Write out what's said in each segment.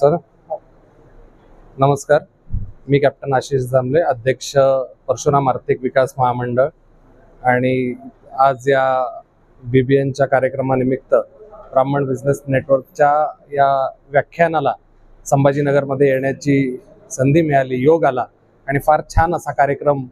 Sir नमस्कार. मी captain Ashish Jambhale अध्यक्ष परशुराम आर्थिक विकास महामंडळ. आणि आज या बी बी एनच्या कार्यक्रमानिमित्त ब्राह्मण बिझनेस नेटवर्कच्या या व्याख्यानाला संभाजीनगरमध्ये येण्याची संधी मिळाली योग आला. आणि फार छान असा कार्यक्रम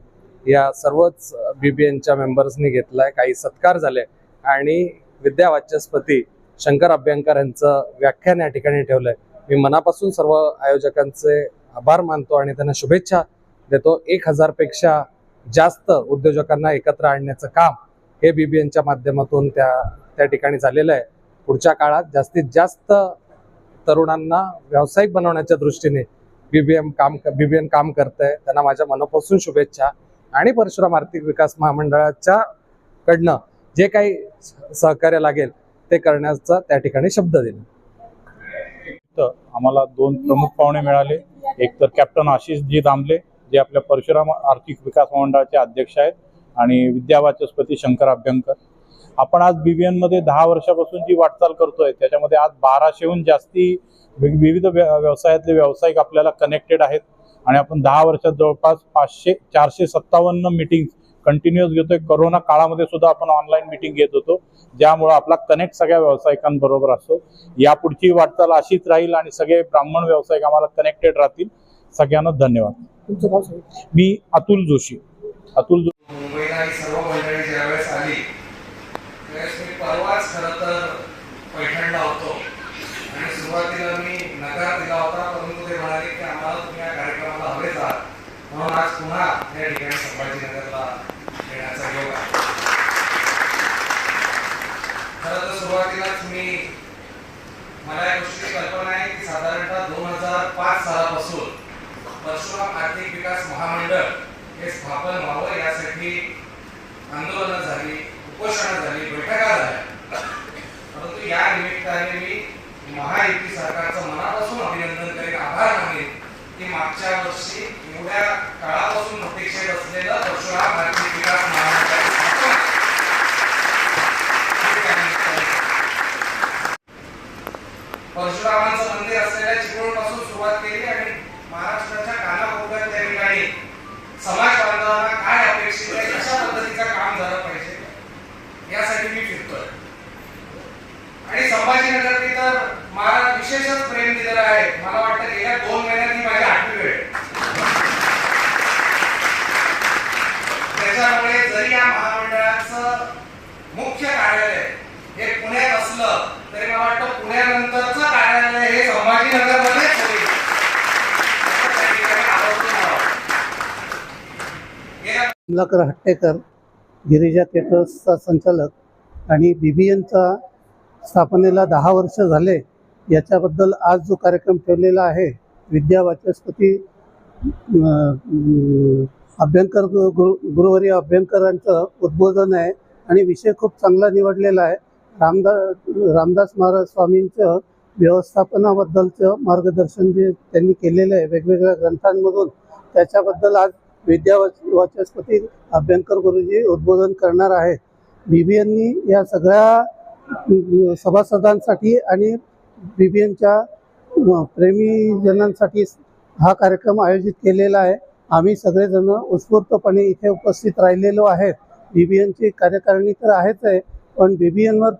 या सर्वच बी बी एनच्या मेंबर्सनी घेतला आहे काही सत्कार झाले. आणि विद्यावाचस्पती शंकर अभ्यंकर यांचं व्याख्यान या ठिकाणी ठेवलं आहे मी मनापासून सर्व आयोजकांचे आभार मानतो आणि त्यांना शुभेच्छा देतो. एक हजारपेक्षा जास्त उद्योजकांना एकत्र आणण्याचं काम हे बीबीएनच्या माध्यमातून त्या त्या ठिकाणी झालेलं आहे. पुढच्या काळात जास्तीत जास्त तरुणांना व्यावसायिक बनवण्याच्या दृष्टीने बीबीएम काम बीबीएन काम करत आहे त्यांना माझ्या मनापासून शुभेच्छा आणि परशुराम आर्थिक विकास महामंडळाच्या कडनं जे काही सहकार्य लागेल ते करण्याचा त्या ठिकाणी शब्द दिला. आम्हाला दोन प्रमुख पाहुणे मिळाले. एक तर कॅप्टन आशिषजी दामले जे आपल्या परशुराम आर्थिक विकास मंडळाचे अध्यक्ष आहेत आणि विद्यावाचस्पती शंकर अभ्यंकर. आपण आज बीबीएनमध्ये दहा वर्षापासून जी वाटचाल करतोय त्याच्यामध्ये आज बाराशेहून जास्ती वि- विविध व्यवसायातले व्यावसायिक आपल्याला कनेक्टेड आहेत. आणि आपण दहा वर्षात जवळपास पाचशे चारशे सत्तावन्न मिटिंग कंटिन्युअस घेतोय. करोना काळामध्ये सुद्धा आपण ऑनलाईन मिटिंग घेत होतो. ज्यामुळं आपला कनेक्ट सगळ्या व्यावसायिकांबरोबर असतो. यापुढची वाटचाल अशीच राहील आणि सगळे ब्राह्मण व्यावसायिक आम्हाला कनेक्टेड राहतील. सगळ्यांना धन्यवाद. मी अतुल जोशी. अतुल जोशी मुंबईला ही सर्व मंडळी ज्यावेळेस आली त्यावेळेस मी परवाच खरं तर पैठणला होतो आणि सुरुवातीला मी नकार दिला होता परंतु ते म्हणाले की आम्हाला तुम्ही या कार्यक्रमाला हवेच आहात म्हणून आज पुन्हा या ठिकाणी संभाजीनगरला येण्याचा योग आहे खरं तर सुरुवातीलाच मी मला या गोष्टीची कल्पना आहे की साधारणतः दोन हजार पाच सालापासून परशुराम आर्थिक विकास महामंडळ हे स्थापन व्हावं यासाठी आंदोलनं झाली उपोषणं झाली बैठका झाल्या. परंतु या निमित्ताने मी महायुती सरकारचं मनापासून अभिनंदन करेन आभार मानेन की मागच्या वर्षी एवढ्या काळापासून प्रतीक्षेत असलेलं परशुराम आर्थिक विकास महामंडळ स्थापन हे त्या निमित्ताने परशुरामांचं मंदिर असलेल्या सुरुवात केली आणि महाराष्ट्राच्या कानाकोपऱ्यात त्या ठिकाणी समाज बांधवांना काय अपेक्षित आहे? कशा पद्धतीचं काम झालं पाहिजे? यासाठी मी फिरतोय. आणि संभाजीनगरने तर मला विशेषच प्रेम दिलेलं आहे. मला वाटतं गेल्या दोन महिन्यात ही माझी आठवी वेळ त्याच्यामुळे जरी या महामंडळाचं मुख्य कार्यालय हे पुण्यात असलं तरी मला वाटतं पुण्यानंतरच कार्यालय हे संभाजीनगरमध्ये कमलाकर हट्टेकर गिरिजा थिएटर्सचा संचालक आणि बी बी एनचा स्थापनेला दहा वर्ष झाले. याच्याबद्दल आज जो कार्यक्रम ठेवलेला आहे विद्या वाचस्पती अभ्यंकर गुरु गुरुवारी अभ्यंकरांचं उद्बोधन आहे आणि विषय खूप चांगला निवडलेला आहे. रामदास रामदास महाराज स्वामींचं व्यवस्थापनाबद्दलचं मार्गदर्शन जे त्यांनी केलेलं आहे वेगवेगळ्या ग्रंथांमधून त्याच्याबद्दल आज विद्या वाच- वाचस्पती अभ्यंकर गुरुजी उद्बोधन करणार आहेत. बी बी एननी या सगळ्या सभासदांसाठी आणि बी बी एनच्या प्रेमीजनांसाठी हा कार्यक्रम आयोजित केलेला आहे. आम्ही सगळेजण उत्स्फूर्तपणे इथे उपस्थित राहिलेलो आहेत. बी बी एनची कार्यकारिणी तर आहेच आहे पण बी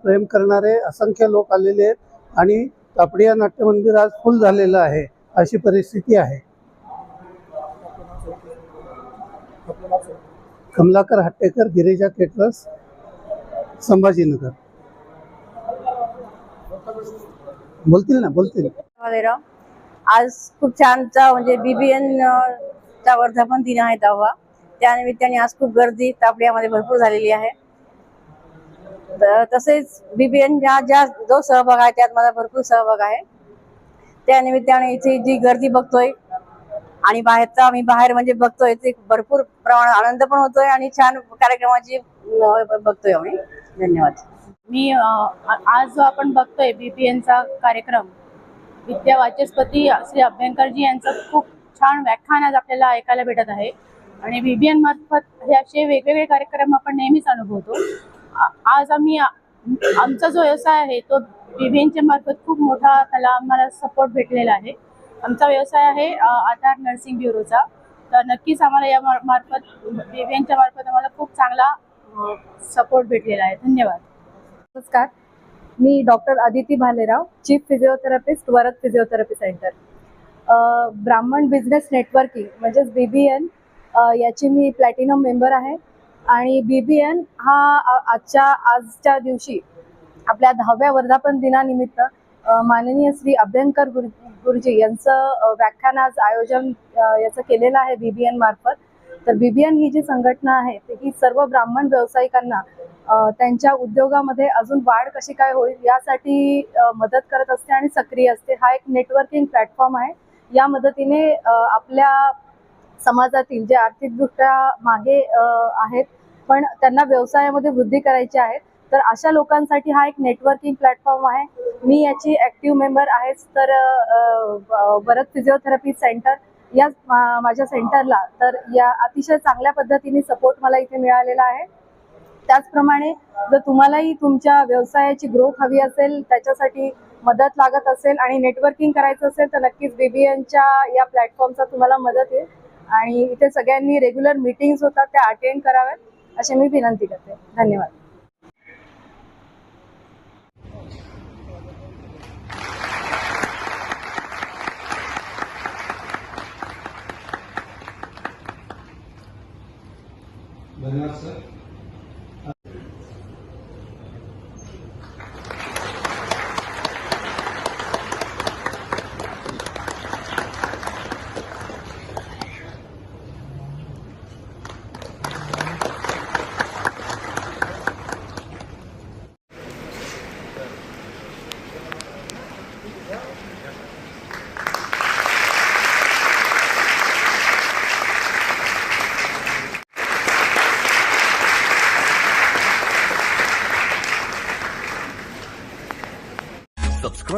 प्रेम करणारे असंख्य लोक आलेले आहेत आणि कापडिया नाट्यमंदिर आज फुल झालेलं आहे अशी परिस्थिती आहे. कमलाकर हट्टेकर गिरीजा केटरस संभाजीनगर. बोलतील ना बोलतील. आज खूप छानचा म्हणजे बीबीएन चा वर्धापन दिन आहे दहावा त्यानिमित्ताने आज खूप गर्दी तापड्यामध्ये भरपूर झालेली आहे. तसेच बीबीएन ज्या ज्या जो सहभाग आहे त्यात माझा भरपूर सहभाग आहे. त्या निमित्ताने इथे जी गर्दी बघतोय आणि बाहेरचा आम्ही बाहेर म्हणजे बघतोय ते भरपूर प्रमाणात आनंद पण होतोय आणि छान कार्यक्रमाची बघतोय आम्ही. धन्यवाद. मी आज जो आपण बघतोय बीपीएनचा कार्यक्रम विद्या वाचस्पती श्री अभ्यंकरजी यांचं खूप छान व्याख्यान आज आपल्याला ऐकायला भेटत आहे. आणि बीबीएन मार्फत हे असे वेगवेगळे कार्यक्रम आपण नेहमीच अनुभवतो. आज आम्ही आमचा जो व्यवसाय आहे तो बीबीएनच्या मार्फत खूप मोठा त्याला आम्हाला सपोर्ट भेटलेला आहे. आमचा व्यवसाय आहे आधार नर्सिंग ब्युरोचा तर नक्कीच आम्हाला या मार्फत बीबीएनच्या मार्फत आम्हाला खूप चांगला सपोर्ट भेटलेला आहे. धन्यवाद. नमस्कार. मी doctor Aditi Bhalerao chief physiotherapist Varad physiotherapy centre ब्राह्मण बिझनेस नेटवर्किंग म्हणजेच बी बी एन याची मी प्लॅटिनम मेंबर आहे. आणि बी बी एन हा आजच्या आजच्या दिवशी आपल्या दहाव्या वर्धापन दिनानिमित्त माननीय श्री अभ्यंकर गुरु गुरुजी यांचं व्याख्यान आज आयोजन याचं केलेलं आहे बी बी एन मार्फत. तर बी बी एन ही जी संघटना आहे ती ही सर्व ब्राह्मण व्यावसायिकांना त्यांच्या उद्योगामध्ये अजून वाढ कशी काय होईल यासाठी मदत करत असते आणि सक्रिय असते. हा एक नेटवर्किंग प्लॅटफॉर्म आहे. या मदतीने आपल्या समाजातील जे आर्थिकदृष्ट्या मागे आहेत पण त्यांना व्यवसायामध्ये वृद्धी करायची आहे तर अशा लोकांसाठी हा एक नेटवर्किंग प्लॅटफॉर्म आहे. मी याची ॲक्टिव्ह मेंबर आहेच तर भरत फिजिओथेरपी सेंटर या मा- माझ्या सेंटरला तर या अतिशय चांगल्या पद्धतीने सपोर्ट मला इथे मिळालेला आहे. त्याचप्रमाणे जर तुम्हालाही तुमच्या व्यवसायाची ग्रोथ हवी असेल त्याच्यासाठी मदत लागत असेल आणि नेटवर्किंग करायचं असेल तर नक्कीच बीबीएनच्या या प्लॅटफॉर्मचा तुम्हाला मदत येईल. आणि इथे सगळ्यांनी रेग्युलर मीटिंग्स होतात त्या अटेंड कराव्यात अशी मी विनंती करते. धन्यवाद. धन्यवाद sir